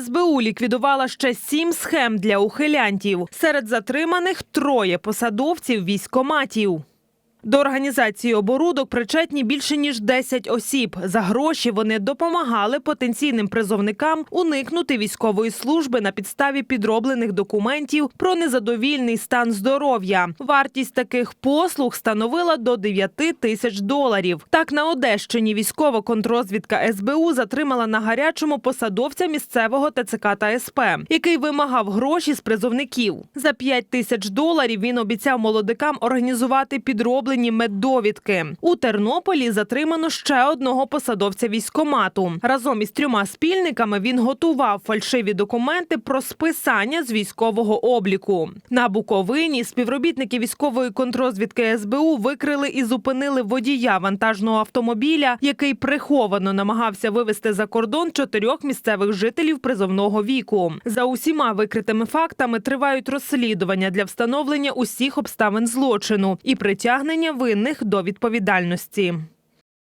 СБУ ліквідувала ще сім схем для ухилянтів. Серед затриманих троє посадовців військоматів. До організації оборудок причетні більше ніж 10 осіб. За гроші вони допомагали потенційним призовникам уникнути військової служби на підставі підроблених документів про незадовільний стан здоров'я. Вартість таких послуг становила до 9 тисяч доларів. Так на Одещині військова контрозвідка СБУ затримала на гарячому посадовця місцевого ТЦК та СП, який вимагав гроші з призовників. За 5 тисяч доларів він обіцяв молодикам організувати підроблені меддовідки. У Тернополі затримано ще одного посадовця військомату. Разом із трьома спільниками він готував фальшиві документи про списання з військового обліку. На Буковині співробітники військової контрозвідки СБУ викрили і зупинили водія вантажного автомобіля, який приховано намагався вивезти за кордон чотирьох місцевих жителів призовного віку. За усіма викритими фактами тривають розслідування для встановлення усіх обставин злочину і притягнення винних до відповідальності.